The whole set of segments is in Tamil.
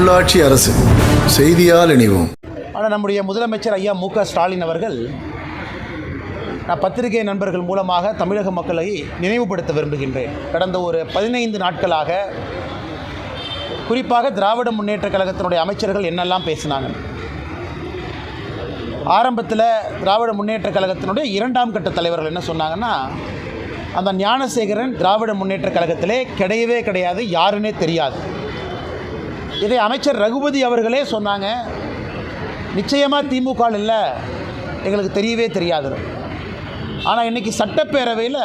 உள்ளாட்சி அரசு. செய்தியால் இணைவோம். ஆனால் நம்முடைய முதலமைச்சர் ஐயா மு ஸ்டாலின் அவர்கள் நான் பத்திரிகை நண்பர்கள் மூலமாக தமிழக மக்களை நினைவுபடுத்த விரும்புகின்றேன். கடந்த ஒரு பதினைந்து நாட்களாக குறிப்பாக திராவிட முன்னேற்றக் கழகத்தினுடைய அமைச்சர்கள் என்னெல்லாம் பேசினாங்க. ஆரம்பத்தில் திராவிட முன்னேற்ற கழகத்தினுடைய இரண்டாம் கட்ட தலைவர்கள் என்ன சொன்னாங்கன்னா அந்த ஞானசேகரன் திராவிட முன்னேற்றக் கழகத்திலே கிடையவே கிடையாது யாருன்னே தெரியாது. இதை அமைச்சர் ரகுபதி அவர்களே சொன்னாங்க. நிச்சயமாக திமுக இல்லை. எங்களுக்கு தெரியவே தெரியாது. ஆனால் இன்றைக்கி சட்டப்பேரவையில்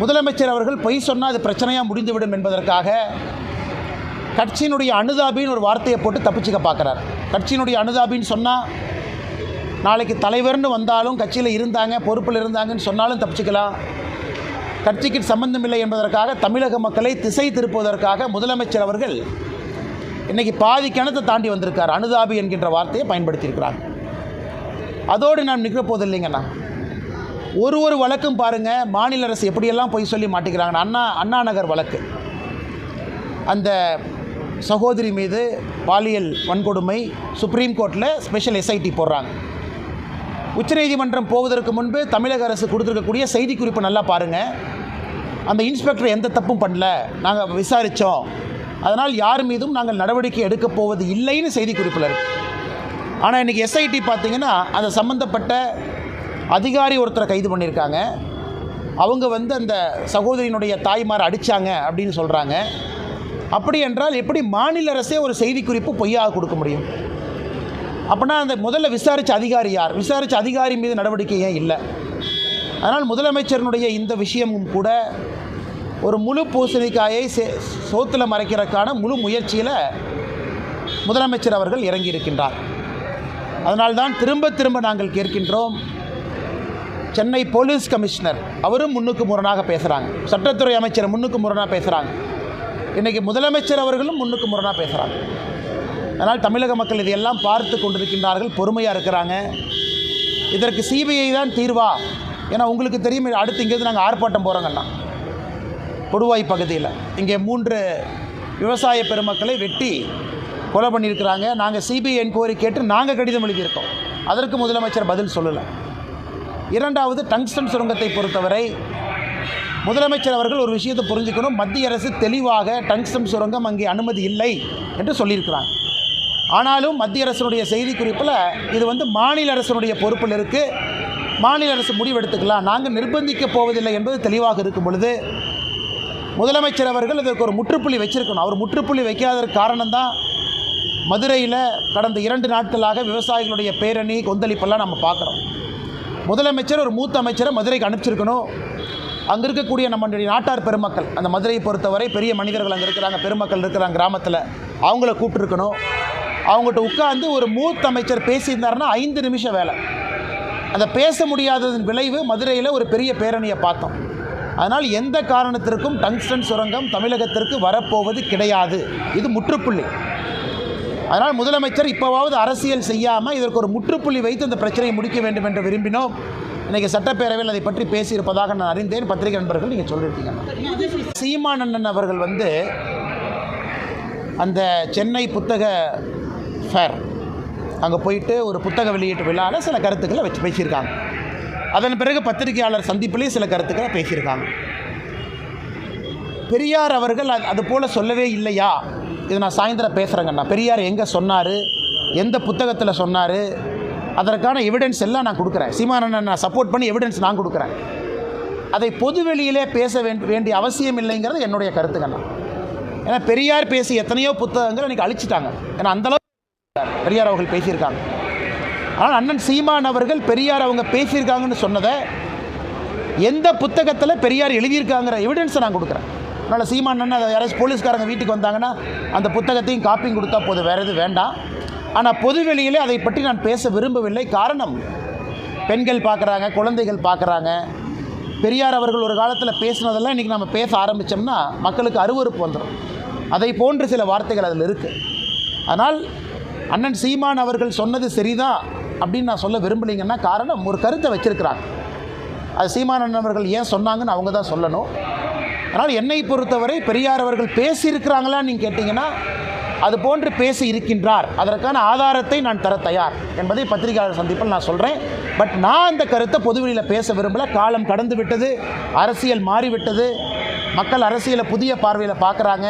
முதலமைச்சர் அவர்கள் பொய் சொன்னால் அது பிரச்சனையாக முடிந்துவிடும் என்பதற்காக கட்சியினுடைய அனுதாபின்னு ஒரு வார்த்தையை போட்டு தப்பிச்சுக்க பார்க்குறார். கட்சியினுடைய அனுதாபின்னு சொன்னால் நாளைக்கு தலைவர்னு வந்தாலும் கட்சியில் இருந்தாங்க பொறுப்பில் இருந்தாங்கன்னு சொன்னாலும் தப்பிச்சுக்கலாம். கட்சிக்கு சம்பந்தம் இல்லை என்பதற்காக தமிழக மக்களை திசை திருப்புவதற்காக முதலமைச்சர் அவர்கள் இன்னைக்கு பாதி கிணத்தை தாண்டி வந்திருக்கார். அனுதாபி என்கின்ற வார்த்தையை பயன்படுத்தியிருக்கிறார். அதோடு நான் நிற்க போது இல்லைங்கண்ணா ஒரு ஒரு வழக்கும் பாருங்கள் மாநில அரசு எப்படியெல்லாம் போய் சொல்லி மாட்டிக்கிறாங்க அண்ணா அண்ணா நகர் வழக்கு. அந்த சகோதரி மீது பாலியல் வன்கொடுமை சுப்ரீம் கோர்ட்டில் ஸ்பெஷல் எஸ்ஐடி போடுறாங்க. உச்சநீதிமன்றம் போவதற்கு முன்பு தமிழக அரசு கொடுத்துருக்கக்கூடிய செய்திக்குறிப்பு நல்லா பாருங்கள் அந்த இன்ஸ்பெக்டர் எந்த தப்பும் பண்ணல. நாங்கள் விசாரித்தோம் அதனால் யார் மீதும் நாங்கள் நடவடிக்கை எடுக்கப் போவது இல்லைன்னு செய்திக்குறிப்பில் இருக்கு. ஆனால் இன்றைக்கி எஸ்ஐடி பார்த்தீங்கன்னா அந்த சம்மந்தப்பட்ட அதிகாரி ஒருத்தரை கைது பண்ணியிருக்காங்க. அவங்க வந்து அந்த சகோதரியினுடைய தாய்மார் அடித்தாங்க அப்படின்னு சொல்கிறாங்க அப்படி என்றால் எப்படி மாநில அரசே ஒரு செய்திக்குறிப்பு பொய்யாக கொடுக்க முடியும்? அப்படின்னா அந்த முதல்ல விசாரித்த அதிகாரி யார்? விசாரித்த அதிகாரி மீது நடவடிக்கை ஏன் இல்லை? அதனால் முதலமைச்சரினுடைய இந்த விஷயமும் கூட ஒரு முழு பூசணிக்காயை சே சோத்தில் மறைக்கிறதுக்கான முழு முயற்சியில் முதலமைச்சர் அவர்கள் இறங்கியிருக்கின்றார். அதனால்தான் திரும்ப திரும்ப நாங்கள் கேட்கின்றோம் சென்னை போலீஸ் கமிஷனர் அவரும் முன்னுக்கு முரணாக பேசுகிறாங்க சட்டத்துறை அமைச்சர் முன்னுக்கு முரணாக பேசுகிறாங்க இன்றைக்கி முதலமைச்சர் அவர்களும் முன்னுக்கு முரணாக பேசுகிறாங்க அதனால் தமிழக மக்கள் இதையெல்லாம் பார்த்து கொண்டிருக்கின்றார்கள் பொறுமையாக இருக்கிறாங்க. இதற்கு சிபிஐ தான் தீர்வா? ஏன்னா உங்களுக்கு தெரியும் அடுத்து இங்கேருந்து நாங்கள் ஆர்ப்பாட்டம் போகிறோங்கண்ணா கொடுவாய் பகுதியில். இங்கே மூன்று விவசாய பெருமக்களை வெட்டி கொலை பண்ணியிருக்கிறாங்க. நாங்கள் சிபிஐ என்கொயரி கேட்டு நாங்கள் கடிதம் எழுதியிருக்கோம். அதற்கு முதலமைச்சர் பதில் சொல்லலை. இரண்டாவது டங்ஸ்டன் சுரங்கத்தை பொறுத்தவரை முதலமைச்சர் அவர்கள் ஒரு விஷயத்தை புரிஞ்சுக்கணும். மத்திய அரசு தெளிவாக டங்ஸ்டன் சுரங்கம் அங்கே அனுமதி இல்லை என்று சொல்லியிருக்கிறாங்க. ஆனாலும் மத்திய அரசினுடைய செய்திக்குறிப்பில் இது வந்து மாநில அரசினுடைய பொறுப்பில் இருக்குது மாநில அரசு முடிவெடுத்துக்கலாம். நாங்கள் நிர்பந்திக்கப் போவதில்லை என்பது தெளிவாக இருக்கும் பொழுது முதலமைச்சர் அவர்கள் இதற்கு ஒரு முற்றுப்புள்ளி வச்சிருக்கணும். அவர் முற்றுப்புள்ளி வைக்காததற்கு காரணம்தான் மதுரையில் கடந்த இரண்டு நாட்களாக விவசாயிகளுடைய பேரணி கொந்தளிப்பெல்லாம் நம்ம பார்க்குறோம். முதலமைச்சர் ஒரு மூத்த அமைச்சரை மதுரைக்கு அனுப்பிச்சிருக்கணும். அங்கே இருக்கக்கூடிய நம்மளுடைய நாட்டார் பெருமக்கள் அந்த மதுரையை பொறுத்தவரை பெரிய மனிதர்கள் அங்கே இருக்கிறாங்க பெருமக்கள் இருக்கிறாங்க கிராமத்தில் அவங்கள கூப்பிட்டுருக்கணும். அவங்ககிட்ட உட்காந்து ஒரு மூத்த அமைச்சர் பேசியிருந்தாருன்னா ஐந்து நிமிஷம் வேலை. அந்த பேச முடியாததன் விளைவு மதுரையில் ஒரு பெரிய பேரணியை பார்த்தோம். அதனால் எந்த காரணத்திற்கும் டங்ஸ்டன் சுரங்கம் தமிழகத்திற்கு வரப்போவது கிடையாது. இது முற்றுப்புள்ளி. அதனால் முதலமைச்சர் இப்போவாவது அரசியல் செய்யாமல் இதற்கு ஒரு முற்றுப்புள்ளி வைத்து இந்த பிரச்சனையை முடிக்க வேண்டும் என்று விரும்பினோம். இன்றைக்கி சட்டப்பேரவையில் அதை பற்றி பேசியிருப்பதாக நான் அறிந்தேன். பத்திரிகை நண்பர்கள் நீங்கள் சொல்லியிருக்கீங்க. சீமானண்ணன் அவர்கள் வந்து அந்த சென்னை புத்தக ஃபேர் அங்கே போயிட்டு ஒரு புத்தக வெளியீட்டு விழாவில் சில கருத்துக்களை வச்சு பேசியிருக்காங்க. அதன் பிறகு பத்திரிகையாளர் சந்திப்பிலேயே சில கருத்துக்களை பேசியிருக்காங்க. பெரியார் அவர்கள் அது அது போல் சொல்லவே இல்லையா? இது நான் சாயந்தரம் பேசுகிறேங்கண்ணா பெரியார் எங்கே சொன்னார்? எந்த புத்தகத்தில் சொன்னார்? அதற்கான எவிடன்ஸ் எல்லாம் நான் கொடுக்குறேன். சீமானண்ணன் நான் சப்போர்ட் பண்ணி எவிடன்ஸ் நான் கொடுக்குறேன். அதை பொதுவெளியிலே பேச வேண்டிய அவசியம் இல்லைங்கிறது என்னுடைய கருத்துக்கண்ணா ஏன்னா பெரியார் பேசி எத்தனையோ புத்தகங்கள் இன்றைக்கி அழிச்சிட்டாங்க. ஏன்னா அந்தளவு பெரியார் அவர்கள் பேசியிருக்காங்க. ஆனால் அண்ணன் சீமான் அவர்கள் பெரியார் அவங்க பேசியிருக்காங்கன்னு சொன்னதை எந்த புத்தகத்தில் பெரியார் எழுதியிருக்காங்கிற எவிடன்ஸை நான் கொடுக்குறேன். அதனால் சீமான் அண்ணன் அதை யாராச்சும் போலீஸ்காரங்க வீட்டுக்கு வந்தாங்கன்னா அந்த புத்தகத்தையும் காப்பியும் கொடுத்தா போதும் வேறு எதுவும் வேண்டாம். ஆனால் பொதுவெளியிலே அதை பற்றி நான் பேச விரும்பவில்லை. காரணம் பெண்கள் பார்க்குறாங்க குழந்தைகள் பார்க்குறாங்க. பெரியார் அவர்கள் ஒரு காலத்தில் பேசினதெல்லாம் இன்றைக்கி நம்ம பேச ஆரம்பித்தோம்னா மக்களுக்கு அருவருப்பு வந்துடும் அதை போன்று சில வார்த்தைகள் அதில் இருக்குது அதனால் அண்ணன் சீமான் அவர்கள் சொன்னது சரிதான் அப்படின்னு நான் சொல்ல விரும்பலைங்கன்னா காரணம் ஒரு கருத்தை வச்சிருக்கிறாங்க. அது சீமானன் அவர்கள் ஏன் சொன்னாங்கன்னு அவங்க தான் சொல்லணும். அதனால் என்னை பொறுத்தவரை பெரியார் அவர்கள் பேசியிருக்கிறாங்களான்னு நீங்கள் கேட்டிங்கன்னா அது போன்று பேசி இருக்கின்றார். அதற்கான ஆதாரத்தை நான் தர தயார் என்பதை பத்திரிகையாளர் சந்திப்பில் நான் சொல்கிறேன் பட் நான் அந்த கருத்தை பொதுவெளியில் பேச விரும்பல. காலம் கடந்து விட்டது அரசியல் மாறிவிட்டது. மக்கள் அரசியலை புதிய பார்வையில் பார்க்குறாங்க.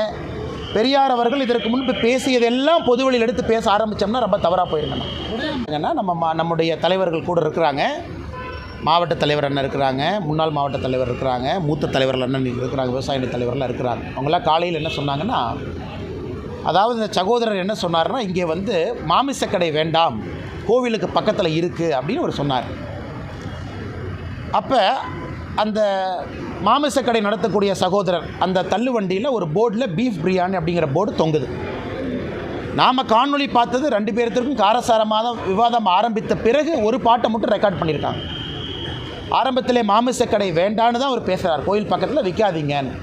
பெரியார் அவர்கள் இதற்கு முன்பு பேசியதெல்லாம் பொதுவெளியில் எடுத்து பேச ஆரம்பித்தோம்னா ரொம்ப தவறாக போயிருக்கணும் ஏன்னா நம்ம மா- நம்முடைய தலைவர்கள் கூட இருக்கிறாங்க. மாவட்ட தலைவர் அண்ணன் இருக்கிறாங்க. முன்னாள் மாவட்ட தலைவர் இருக்கிறாங்க. மூத்த தலைவர்கள் அண்ணன் இருக்கிறாங்க. விவசாய அணி தலைவர்லாம் இருக்கிறாங்க. அவங்களாம் காலையில் என்ன சொன்னாங்கன்னா அதாவது இந்த சகோதரர் என்ன சொன்னார்னா இங்கே வந்து மாமிசக்கடை வேண்டாம். கோவிலுக்கு பக்கத்தில் இருக்குது அப்படின்னு அவர் சொன்னார். அப்போ அந்த மாமிசக்கடை நடத்தக்கூடிய சகோதரர் அந்த தள்ளுவண்டியில் ஒரு போர்டில் பீஃப் பிரியாணி அப்படிங்கிற போர்டு தொங்குது. நாம் காணொலி பார்த்தது ரெண்டு பேர்த்திற்கும் காரசாரமாக விவாதம் ஆரம்பித்த பிறகு ஒரு பாட்டை மட்டும் ரெக்கார்ட் பண்ணியிருக்காங்க. ஆரம்பத்தில் மாமிசக்கடை வேண்டான்னு தான் அவர் பேசுகிறார் கோயில் பக்கத்தில் விற்காதீங்கன்னு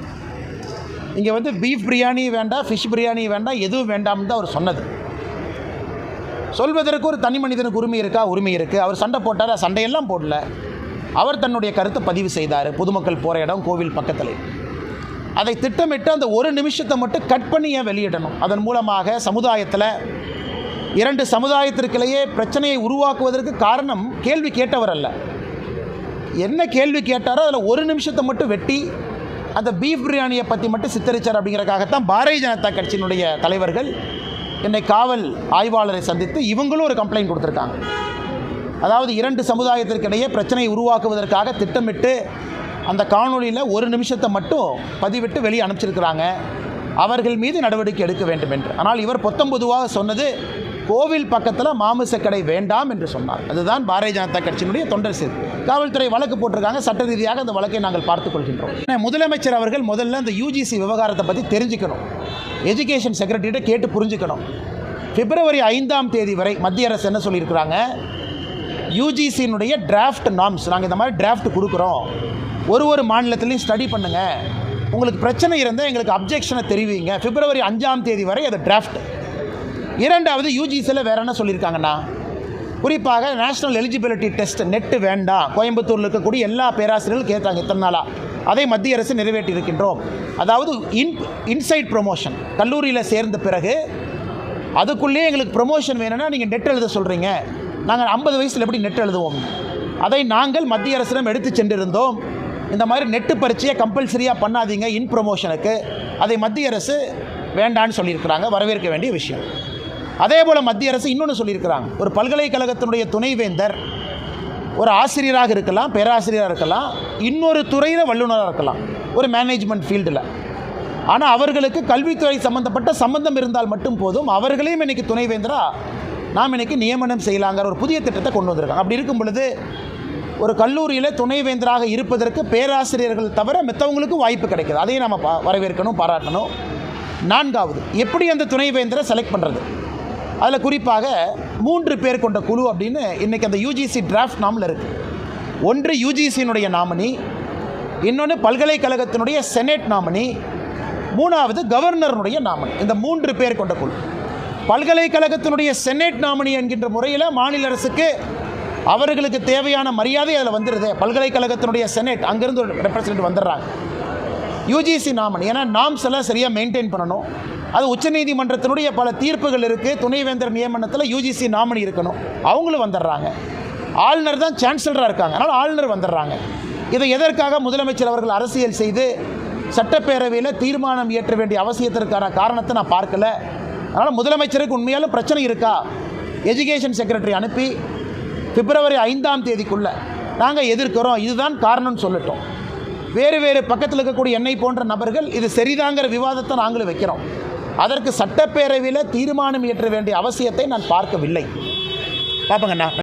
இங்கே வந்து பீஃப் பிரியாணி வேண்டாம் ஃபிஷ் பிரியாணி வேண்டாம் எதுவும் வேண்டாம்னு தான் அவர் சொன்னது. சொல்வதற்கு ஒரு தனி மனிதனுக்கு உரிமை இருக்கா? உரிமை இருக்குது அவர் சண்டை போட்டார்? சண்டையெல்லாம் போடல. அவர் தன்னுடைய கருத்தை பதிவு செய்தார். பொதுமக்கள் போகிற இடம் கோவில் பக்கத்தில். அதை திட்டமிட்டு அந்த ஒரு நிமிஷத்தை மட்டும் கட் பண்ணி ஏன் வெளியிடணும்? அதன் மூலமாக சமுதாயத்தில் இரண்டு சமுதாயத்திற்கிடையே பிரச்சனையை உருவாக்குவதற்கு காரணம் கேள்வி கேட்டவர் அல்ல. என்ன கேள்வி கேட்டாரோ அதில் ஒரு நிமிஷத்தை மட்டும் வெட்டி அந்த பீஃப் பிரியாணியை பற்றி மட்டும் சித்தரிச்சார் அப்படிங்கிறக்காகத்தான் பாரதிய ஜனதா கட்சியினுடைய தலைவர்கள் என்னை காவல் ஆய்வாளரை சந்தித்து இவங்களும் ஒரு கம்ப்ளைண்ட் கொடுத்துருக்காங்க. அதாவது இரண்டு சமுதாயத்திற்கிடையே பிரச்சனையை உருவாக்குவதற்காக திட்டமிட்டு அந்த காணொளியில் ஒரு நிமிஷத்தை மட்டும் பதிவிட்டு வெளியே அனுப்பிச்சிருக்கிறாங்க. அவர்கள் மீது நடவடிக்கை எடுக்க வேண்டும் என்று. ஆனால் இவர் பொத்தம்பொதுவாக சொன்னது கோவில் பக்கத்தில் மாமிசக்கடை வேண்டாம் என்று சொன்னார். அதுதான் பாரதிய ஜனதா கட்சியினுடைய தொண்டர் சிறு காவல்துறை வழக்கு போட்டிருக்காங்க. சட்ட ரீதியாக அந்த வழக்கை நாங்கள் பார்த்துக் கொள்கின்றோம். ஏன்னா, முதலமைச்சர் அவர்கள் முதல்ல அந்த யூஜிசி விவகாரத்தை பற்றி தெரிஞ்சுக்கணும். எஜுகேஷன் செக்ரட்டரிகிட்ட கேட்டு புரிஞ்சுக்கணும். பிப்ரவரி ஐந்தாம் தேதி வரை மத்திய அரசு என்ன சொல்லியிருக்கிறாங்க? யூஜிசியினுடைய டிராஃப்ட் நாம்ஸ் நாங்கள் இந்த மாதிரி டிராஃப்ட் கொடுக்குறோம். ஒரு ஒரு மாநிலத்திலையும் ஸ்டடி பண்ணுங்கள் உங்களுக்கு பிரச்சனை இருந்தால் எங்களுக்கு அப்ஜெக்ஷனை தெரிவிங்க. பிப்ரவரி அஞ்சாம் தேதி வரை அது டிராஃப்ட் இரண்டாவது யூஜிசியில் வேற என்ன சொல்லியிருக்காங்கண்ணா குறிப்பாக நேஷனல் எலிஜிபிலிட்டி டெஸ்ட் நெட்டு வேண்டாம். கோயம்புத்தூரில் இருக்கக்கூடிய எல்லா பேராசிரியர்களும் கேட்டாங்க இத்தனை நாளாக அதை மத்திய அரசு நிறைவேற்றி இருக்கின்றோம். அதாவது இன் இன்சைட் ப்ரொமோஷன் கல்லூரியில் சேர்ந்த பிறகு அதுக்குள்ளேயே எங்களுக்கு ப்ரொமோஷன் வேணும்னா நீங்கள் நெட் எழுத சொல்கிறீங்க நாங்கள் ஐம்பது வயசில் எப்படி நெட் எழுதுவோம்? அதை நாங்கள் மத்திய அரசிடம் எடுத்து சென்றிருந்தோம். இந்த மாதிரி நெட்டு பரீட்சையை கம்பல்சரியாக பண்ணாதீங்க இன் ப்ரொமோஷனுக்கு அதை மத்திய அரசு வேண்டான்னு சொல்லியிருக்கிறாங்க வரவேற்க வேண்டிய விஷயம். அதே போல் மத்திய அரசு இன்னொன்று சொல்லியிருக்கிறாங்க. ஒரு பல்கலைக்கழகத்தினுடைய துணைவேந்தர் ஒரு ஆசிரியராக இருக்கலாம் பேராசிரியராக இருக்கலாம் இன்னொரு துறையில் வல்லுநராக இருக்கலாம். ஒரு மேனேஜ்மெண்ட் ஃபீல்டில் ஆனால் அவர்களுக்கு கல்வித்துறை சம்பந்தப்பட்ட சம்பந்தம் இருந்தால் மட்டும் போதும். அவர்களையும் இன்றைக்கி துணைவேந்தராக நாம் இன்றைக்கி நியமனம் செய்யலாங்கிற ஒரு புதிய திட்டத்தை கொண்டு வந்திருக்காங்க. அப்படி இருக்கும் பொழுது ஒரு கல்லூரியில் துணைவேந்தராக இருப்பதற்கு பேராசிரியர்கள் தவிர மித்தவங்களுக்கு வாய்ப்பு கிடைக்கிது. அதையும் நம்ம பா வரவேற்கணும் பாராட்டணும். நான்காவது எப்படி அந்த துணைவேந்தரை செலக்ட் பண்ணுறது அதில் குறிப்பாக மூன்று பேர் கொண்ட குழு அப்படின்னு இன்றைக்கி அந்த யூஜிசி டிராஃப்ட் நாமில் இருக்குது ஒன்று யூஜிசியினுடைய நாமினி இன்னொன்று பல்கலைக்கழகத்தினுடைய செனேட் நாமினி மூணாவது கவர்னருடைய நாமினி இந்த மூன்று பேர் கொண்ட குழு. பல்கலைக்கழகத்தினுடைய செனேட் நாமினி என்கின்ற முறையில் மாநில அரசுக்கு அவர்களுக்கு தேவையான மரியாதை அதில் வந்துடுது பல்கலைக்கழகத்தினுடைய செனேட் அங்கேருந்து ஒரு ரெப்ரசன்ட் வந்துடுறாங்க. யூஜிசி நாமன் ஏன்னா நாம்ஸ் எல்லாம் சரியாக மெயின்டைன் பண்ணணும். அது உச்சநீதிமன்றத்தினுடைய பல தீர்ப்புகள் இருக்குது துணைவேந்தர் நியமனத்தில் யூஜிசி நாமினி இருக்கணும். அவங்களும் வந்துடுறாங்க. ஆளுநர் தான் சான்சலராக இருக்காங்க. அதனால் ஆளுநர் வந்துடுறாங்க. இதை எதற்காக முதலமைச்சர் அவர்கள் அரசியல் செய்து சட்டப்பேரவையில் தீர்மானம் இயற்ற வேண்டிய அவசியத்திற்கான காரணத்தை நான் பார்க்கல. அதனால் முதலமைச்சருக்கு உண்மையாலும் பிரச்சனை இருக்கா? எஜுகேஷன் செக்ரட்டரி அனுப்பி பிப்ரவரி ஐந்தாம் தேதிக்குள்ளே நாங்கள் எதிர்க்கிறோம். இதுதான் காரணம்னு சொல்லட்டும். வேறு வேறு பக்கத்தில் இருக்கக்கூடிய என்னை போன்ற நபர்கள் இது சரிதாங்கிற விவாதத்தை நாங்களும் வைக்கிறோம். அதற்கு சட்டப்பேரவையில் தீர்மானம் இயற்ற வேண்டிய அவசியத்தை நான் பார்க்கவில்லை. பார்ப்பங்கண்ணா.